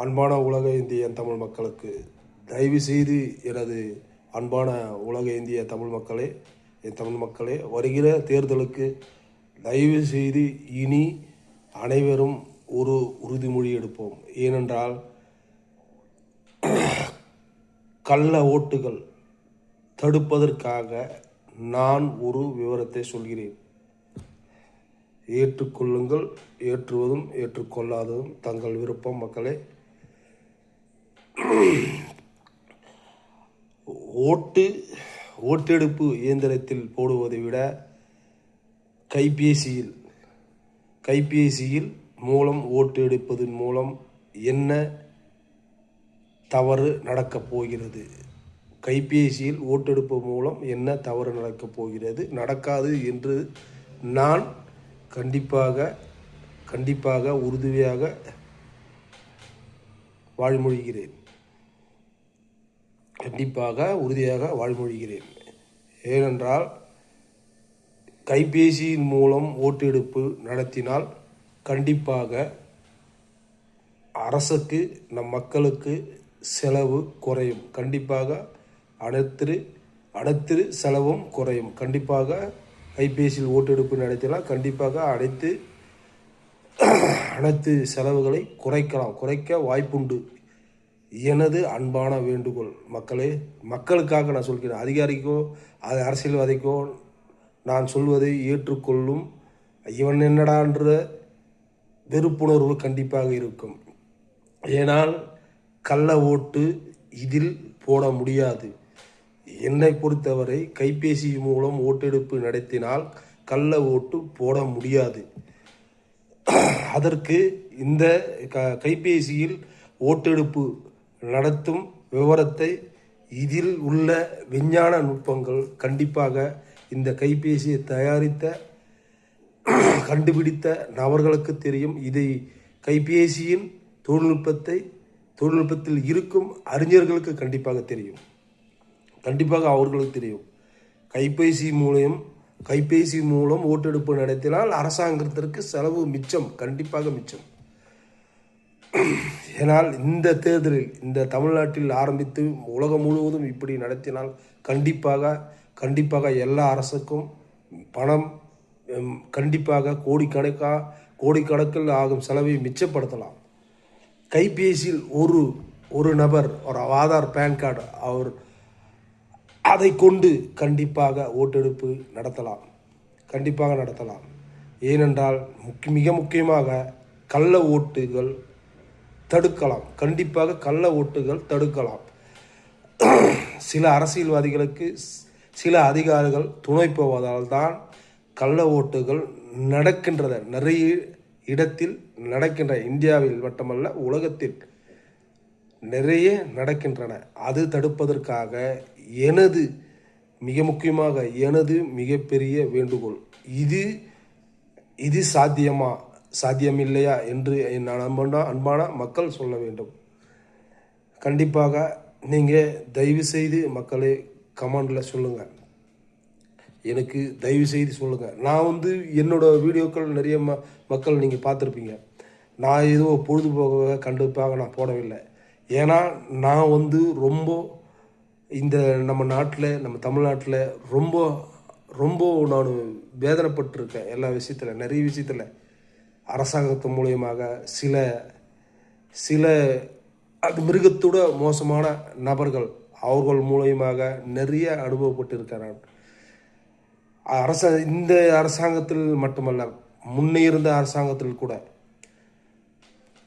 அன்பான உலக இந்திய தமிழ் மக்களுக்கு தயவு செய்து எனது அன்பான உலக இந்திய தமிழ் மக்களே என் தமிழ் மக்களே வருகிற தேர்தலுக்கு தயவு செய்து இனி அனைவரும் ஒரு உறுதிமொழி எடுப்போம். ஏனென்றால் கள்ள ஓட்டுகள் தடுப்பதற்காக நான் ஒரு விவரத்தை சொல்கிறேன். ஏற்றுக்கொள்ளுங்கள் ஏற்றுவதும் ஏற்றுக்கொள்ளாததும் தங்கள் விருப்பம் மக்களே. ஓட்டு ஓட்டெடுப்பு இயந்திரத்தில் போடுவதை விட கைபேசியில் கைபேசியில் மூலம் ஓட்டு எடுப்பதன் மூலம் என்ன தவறு நடக்கப் போகிறது? கைபேசியில் ஓட்டெடுப்பு மூலம் என்ன தவறு நடக்கப் போகிறது? நடக்காது என்று நான் கண்டிப்பாக கண்டிப்பாக உறுதியாக வாழ்மொழிகிறேன் கண்டிப்பாக உறுதியாக வாழ்மொழிகிறேன் ஏனென்றால் கைபேசியின் மூலம் ஓட்டெடுப்பு நடத்தினால் கண்டிப்பாக அரசுக்கு நம் மக்களுக்கு செலவு குறையும். கண்டிப்பாக அனைத்து அனைத்து செலவும் குறையும். கண்டிப்பாக கைபேசியில் ஓட்டெடுப்பு நடத்தினால் கண்டிப்பாக அனைத்து அனைத்து செலவுகளை குறைக்கலாம். குறைக்க வாய்ப்புண்டு. எனது அன்பான வேண்டுகோள். மக்களே மக்களுக்காக நான் சொல்கிறேன். அதிகாரிக்கோ அது அரசியல்வாதிக்கோ நான் சொல்வதை ஏற்றுக்கொள்ளும் இவன் என்னடான்ற வெறுப்புணர்வு கண்டிப்பாக இருக்கும். ஏனால் கள்ள ஓட்டு இதில் போட முடியாது. என்னை பொறுத்தவரை கைபேசி மூலம் ஓட்டெடுப்பு நடத்தினால் கள்ள ஓட்டு போட முடியாது. அதற்கு இந்த க கைபேசியில் ஓட்டெடுப்பு நடத்தும் விவரத்தை இதில் உள்ள விஞ்ஞான நுட்பங்கள் கண்டிப்பாக இந்த கைபேசியை தயாரித்த கண்டுபிடித்த நபர்களுக்கு தெரியும். இதை கைபேசியின் தொழில்நுட்பத்தை தொழில்நுட்பத்தில் இருக்கும் அறிஞர்களுக்கு கண்டிப்பாக தெரியும். கண்டிப்பாக அவர்களுக்கு தெரியும். கைபேசி மூலம் கைபேசி மூலம் ஓட்டெடுப்பு நடத்தினால் அரசாங்கத்திற்கு செலவு மிச்சம் கண்டிப்பாக மிச்சம். ஏனால் இந்த தேர்தலில் இந்த தமிழ்நாட்டில் ஆரம்பித்து உலகம் முழுவதும் இப்படி நடத்தினால் கண்டிப்பாக கண்டிப்பாக எல்லா அரசுக்கும் பணம் கண்டிப்பாக கோடிக்கணக்காக கோடிக்கணக்கில் ஆகும் செலவை மிச்சப்படுத்தலாம். கைபேசியில் ஒரு ஒரு நபர் ஒரு ஆதார் பேன் கார்டு அவர் அதை கொண்டு கண்டிப்பாக ஓட்டெடுப்பு நடத்தலாம். கண்டிப்பாக நடத்தலாம். ஏனென்றால் முக்கிய மிக முக்கியமாக கள்ள ஓட்டுகள் தடுக்கலாம். கண்டிப்பாக கள்ள ஓட்டுகள் தடுக்கலாம். சில அரசியல்வாதிகளுக்கு சில அதிகாரிகள் துணை போவதால் தான் கள்ள ஓட்டுகள் நடக்கின்றன. நிறைய இடத்தில் நடக்கின்ற இந்தியாவில் மட்டுமல்ல உலகத்தில் நிறைய நடக்கின்றன. அது தடுப்பதற்காக எனது மிக முக்கியமாக எனது மிகப்பெரிய வேண்டுகோள். இது இது சாத்தியமா? சாத்தியமில்லையா என்று என் அன்பான அன்பான மக்கள் சொல்ல வேண்டும். கண்டிப்பாக நீங்கள் தயவு செய்து மக்களே கமெண்டில் சொல்லுங்கள் எனக்கு தயவு செய்து சொல்லுங்கள் நான் வந்து என்னோடய வீடியோக்கள் நிறைய ம மக்கள் நீங்கள் பார்த்துருப்பீங்க. நான் ஏதோ பொழுதுபோக்காக கண்டிப்பாக நான் போடவில்லை. ஏன்னா நான் வந்து ரொம்ப இந்த நம்ம நாட்டில் நம்ம தமிழ்நாட்டில் ரொம்ப ரொம்ப நான் வேதனைப்பட்டிருக்கேன் எல்லா விஷயத்தில் நிறைய விஷயத்தில். அரசாங்கத்து மூலியமாக சில சில அது மிருகத்தோட மோசமான நபர்கள் அவர்கள் மூலியமாக நிறைய அனுபவப்பட்டிருக்கிறான் அரச இந்த அரசாங்கத்தில் மட்டுமல்ல முன்னே இருந்த அரசாங்கத்தில் கூட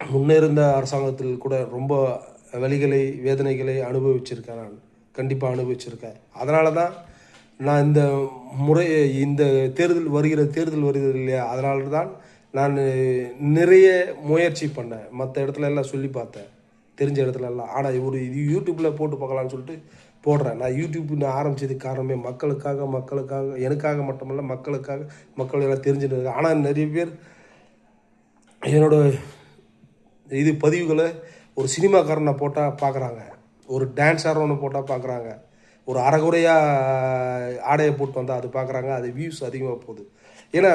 முன்னே இருந்த அரசாங்கத்தில் கூட ரொம்ப வலிகளை வேதனைகளை அனுபவிச்சிருக்கேன் நான் கண்டிப்பாக அனுபவிச்சிருக்கேன் அதனால தான் நான் இந்த முறை இந்த தேர்தல் வருகிற தேர்தல் வருகிறது இல்லையா? அதனால தான் நான் நிறைய முயற்சி பண்ணேன். மற்ற இடத்துல எல்லாம் சொல்லி பார்த்தேன். தெரிஞ்ச இடத்துல எல்லாம் ஆனால் ஒரு இது யூடியூப்பில் போட்டு பார்க்கலான்னு சொல்லிட்டு போடுறேன். நான் யூடியூப் நான் ஆரம்பித்ததுக்கு காரணமே மக்களுக்காக மக்களுக்காக எனக்காக மட்டுமல்ல மக்களுக்காக மக்கள் எல்லாம் தெரிஞ்சுட்டு ஆனால் நிறைய பேர் என்னோட இது பதிவுகளை ஒரு சினிமாக்காரனை போட்டால் பார்க்குறாங்க. ஒரு டான்ஸ் ஆடுறவனை போட்டால் பார்க்குறாங்க. ஒரு அறகுறையாக ஆடையை போட்டு வந்தால் அது பார்க்குறாங்க. அது வியூஸ் அதிகமாக போகுது. ஏன்னா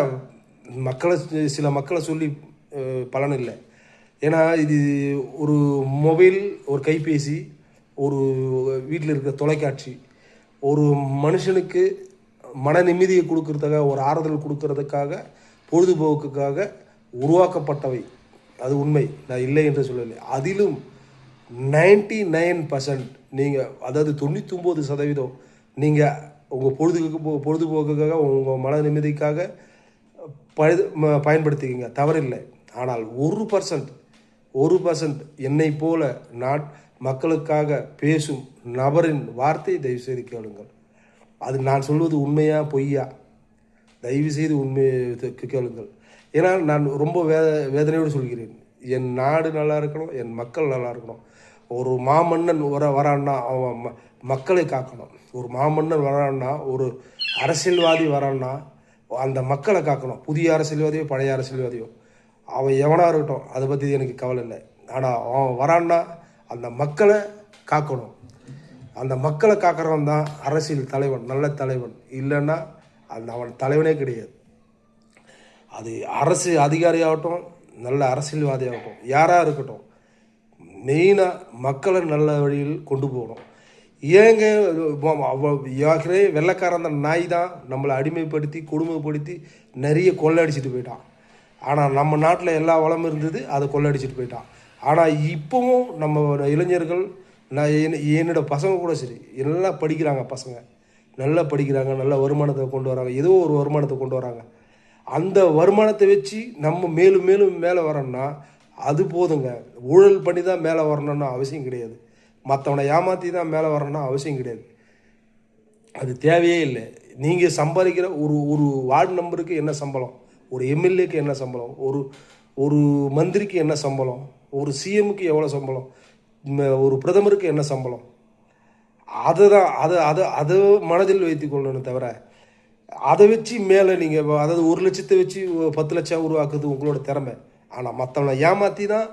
மக்களை சில மக்களை சொல்லி பலன் இல்லை ஏன்னா இது ஒரு மொபைல் ஒரு கைபேசி ஒரு வீட்டில் இருக்கிற தொலைக்காட்சி ஒரு மனுஷனுக்கு மன நிம்மதியை கொடுக்கறதுக்காக ஒரு ஆறுதல் கொடுக்கறதுக்காக பொழுதுபோக்குக்காக உருவாக்கப்பட்டவை. அது உண்மை. நான் இல்லை என்று சொல்லலை அதிலும் நைன்டி நைன் பர்சன்ட் நீங்கள் அதாவது தொண்ணூத்தொம்பது சதவீதம் நீங்கள் உங்கள் பொழுதுக்கு பொழுதுபோக்குக்காக உங்கள் மன நிம்மதிக்காக பழுது பயன்படுத்திக்கிங்க. தவறில்லை. ஆனால் ஒரு பர்சன்ட் ஒரு பர்சன்ட் என்னை போல நாட் மக்களுக்காக பேசும் நபரின் வார்த்தை தயவு செய்து கேளுங்கள். அது நான் சொல்வது உண்மையா பொய்யா? தயவு செய்து உண்மையை கேளுங்கள். ஏன்னா நான் ரொம்ப வே வேதனையோடு சொல்கிறேன். என் நாடு நல்லா இருக்கணும் என் மக்கள் நல்லா இருக்கணும். ஒரு மாமன்னன் வர வரான்னா அவன் ம- மக்களை காக்கணும். ஒரு மாமன்னன் வரான்னா ஒரு அரசியல்வாதி வரான்னா அந்த மக்களை காக்கணும். புதிய அரசியல்வாதியோ பழைய அரசியல்வாதியோ. அவன் எவனாக இருக்கட்டும் அதை பற்றி எனக்கு கவலை இல்லை. ஆனால் அவன் வரான்னா அந்த மக்களை காக்கணும். அந்த மக்களை காக்கிறவன் தான் அரசியல் தலைவன் நல்ல தலைவன். இல்லைன்னா அந்த அவன் தலைவனே கிடையாது. அது அரசு அதிகாரியாகட்டும் நல்ல அரசியல்வாதியாகட்டும் யாராக இருக்கட்டும் மெயினாக மக்களை நல்ல வழியில் கொண்டு போகணும். ஏங்க ஏற்கனவே வெள்ளைக்காரன் அந்த நாய் தான். நம்மளை அடிமைப்படுத்தி கொடுமைப்படுத்தி நிறைய கொள்ளடிச்சிட்டு போயிட்டான். ஆனால் நம்ம நாட்டில் எல்லா வளமும் இருந்தது அதை கொள்ளடிச்சிட்டு போயிட்டான். ஆனால் இப்போவும் நம்ம இளைஞர்கள் நான் என் என்னோடய பசங்க கூட சரி நல்லா படிக்கிறாங்க பசங்க. நல்லா படிக்கிறாங்க நல்ல வருமானத்தை கொண்டு வராங்க. ஏதோ ஒரு வருமானத்தை கொண்டு வராங்க. அந்த வருமானத்தை வச்சு நம்ம மேலும் மேலும் மேலே வரோம்னா அது போதுங்க. ஊழல் பண்ணி தான் மேலே வரணும்னு அவசியம் கிடையாது. மற்றவனை ஏமாற்றி தான் மேலே வரணும்னா அவசியம் கிடையாது. அது தேவையே இல்லை. நீங்கள் சம்பாதிக்கிற ஒரு ஒரு வார்டு நம்பருக்கு என்ன சம்பளம்? ஒரு எம்எல்ஏக்கு என்ன சம்பளம்? ஒரு ஒரு மந்திரிக்கு என்ன சம்பளம்? ஒரு சிஎம்முக்கு எவ்வளோ சம்பளம்? ஒரு பிரதமருக்கு என்ன சம்பளம்? அதை தான் அதை அதை அதை மனதில் வைத்துக் கொள்ளணும் தவிர அதை வச்சு மேலே நீங்கள் அதாவது ஒரு லட்சத்தை வச்சு பத்து லட்சம் உருவாக்குறது உங்களோட திறமை. ஆனால் மற்றவனை ஏமாற்றி தான்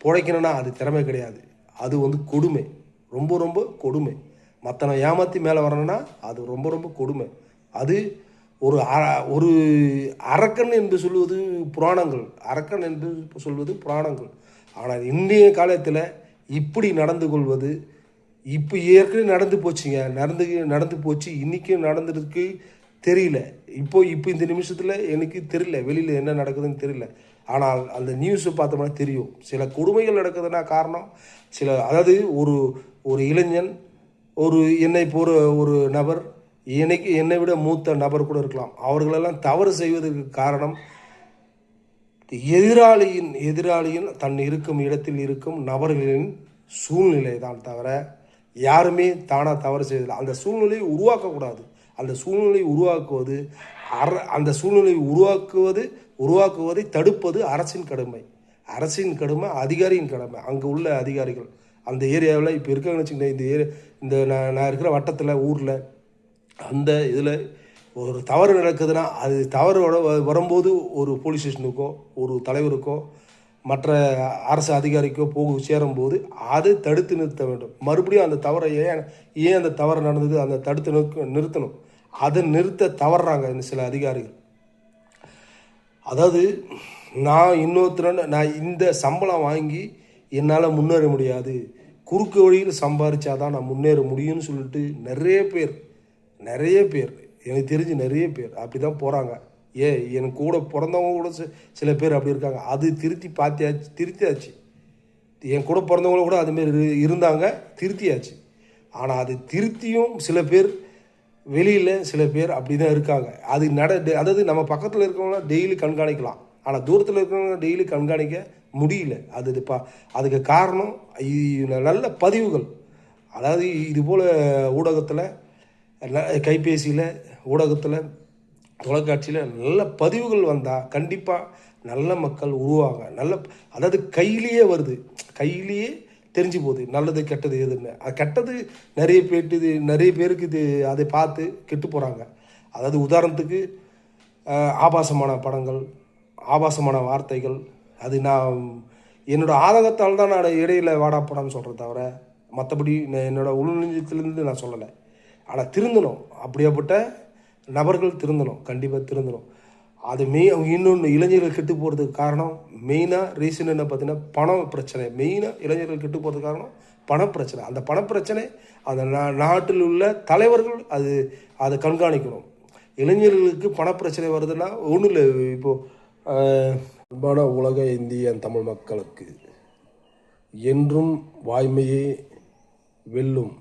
பிழைக்கணும்னா அது திறமை கிடையாது. அது வந்து கொடுமை. ரொம்ப ரொம்ப கொடுமை. மற்றனை ஏமாற்றி மேலே வரணும்னா அது ரொம்ப ரொம்ப கொடுமை. அது ஒரு அ- ஒரு அரக்கன் என்று சொல்வது புராணங்கள். அரக்கன் என்று சொல்வது புராணங்கள். ஆனால் இன்றைய காலத்தில் இப்படி நடந்து கொள்வது இப்போ ஏற்கனவே நடந்து போச்சுங்க. நடந்து நடந்து போச்சு. இன்றைக்கும் நடந்துருக்கு தெரியல. இப்போ இப்போ இந்த நிமிஷத்தில் எனக்கு தெரியல. வெளியில் என்ன நடக்குதுன்னு தெரியல. ஆனால் அந்த நியூஸை பார்த்தோம்னா தெரியும். சில கொடுமைகள் நடக்குதுன்னா காரணம் சில அதாவது ஒரு ஒரு இளைஞன் ஒரு என்னை போகிற ஒரு நபர் எனக்கு என்னை விட மூத்த நபர் கூட இருக்கலாம். அவர்களெல்லாம் தவறு செய்வதற்கு காரணம் எதிராளியின் எதிராளியின் தன் இருக்கும் இடத்தில் இருக்கும் நபர்களின் சூழ்நிலை தான் தவிர யாருமே தானாக தவறு செய்வதில்லை. அந்த சூழ்நிலையை உருவாக்கக்கூடாது. அந்த சூழ்நிலையை உருவாக்குவது அர அந்த சூழ்நிலையை உருவாக்குவது உருவாக்குவதை தடுப்பது அரசின் கடமை. அரசின் கடமை அதிகாரியின் கடமை. அங்கே உள்ள அதிகாரிகள். அந்த ஏரியாவில் இப்போ இருக்காங்கன்னு வச்சுக்கோங்க இந்த ஏரியா இந்த நான் நான் இருக்கிற வட்டத்தில் ஊரில் அந்த இதில் ஒரு தவறு நடக்குதுன்னா அது தவறு வரும்போது ஒரு போலீஸ் ஸ்டேஷனுக்கோ ஒரு தலைவருக்கோ மற்ற அரசு அதிகாரிக்கோ போக சேரும்போது அதை தடுத்து நிறுத்த வேண்டும். மறுபடியும் அந்த தவறை ஏன் ஏன் அந்த தவறு நடந்தது அந்த தடுத்து நிற்க நிறுத்தணும்? அதை நிறுத்த தவறுறாங்க இந்த சில அதிகாரிகள். அதாவது நான் இன்னொருத்தர நான் இந்த சம்பளம் வாங்கி என்னால் முன்னேற முடியாது. குறுக்கு வழியில் சம்பாரிச்சாதான் நான் முன்னேற முடியும்னு சொல்லிட்டு நிறைய பேர் நிறைய பேர் எனக்கு தெரிஞ்சு நிறைய பேர் அப்படி தான் போகிறாங்க ஏ எனக்கு கூட பிறந்தவங்க கூட சில பேர் அப்படி இருக்காங்க. அது திருத்தி பார்த்தியாச்சு திருத்தியாச்சு. என் கூட பிறந்தவங்களும் கூட அதுமாரி இருந்தாங்க திருத்தியாச்சு. ஆனால் அது திருத்தியும் சில பேர் வெளியில் சில பேர் அப்படி தான் இருக்காங்க. அது நட அதாவது நம்ம பக்கத்தில் இருக்கவங்கள டெய்லி கண்காணிக்கலாம். ஆனால் தூரத்தில் இருக்கிறவங்க டெய்லி கண்காணிக்க முடியல. அது இப்போ பா அதுக்கு காரணம் நல்ல பதிவுகள். அதாவது இது போல் ஊடகத்தில் கைபேசியில் ஊடகத்தில் தொலைக்காட்சியில் நல்ல பதிவுகள் வந்தால் கண்டிப்பாக நல்ல மக்கள் உருவாங்க நல்ல அதாவது கையிலேயே வருது. கையிலேயே தெரிஞ்சு போகுது நல்லது கெட்டது எதுன்னு அது கெட்டது நிறைய பேர்ட்டு இது நிறைய பேருக்கு இது அதை பார்த்து கெட்டு போகிறாங்க அதாவது உதாரணத்துக்கு ஆபாசமான படங்கள் ஆபாசமான வார்த்தைகள் அது நான் என்னோட ஆதகத்தால் தான் நான் இடையில வாடா படம்னு சொல்கிறேன் தவிர மற்றபடி என்னோட உள்நெஞ்சத்திலிருந்து நான் சொல்லலை. ஆனால் திருந்தணும். அப்படியாப்பட்ட நபர்கள் திருந்தணும். கண்டிப்பாக திருந்தணும். அது மெய் அவங்க இன்னொன்று இளைஞர்கள் கெட்டு போகிறதுக்கு காரணம் மெயினாக ரீசன் என்ன பார்த்தீங்கன்னா பணம் பிரச்சனை. மெயினாக இளைஞர்கள் கெட்டு போகிறதுக்கு காரணம் பணப்பிரச்சனை அந்த பணப்பிரச்சனை அந்த நா நாட்டில் உள்ள தலைவர்கள் அது அதை கண்காணிக்கணும். இளைஞர்களுக்கு பணப்பிரச்சனை வருதுன்னா ஒன்றும் இல்லை. இப்போது அன்பான உலக இந்திய தமிழ் மக்களுக்கு என்றும் வாய்மையே வெல்லும்.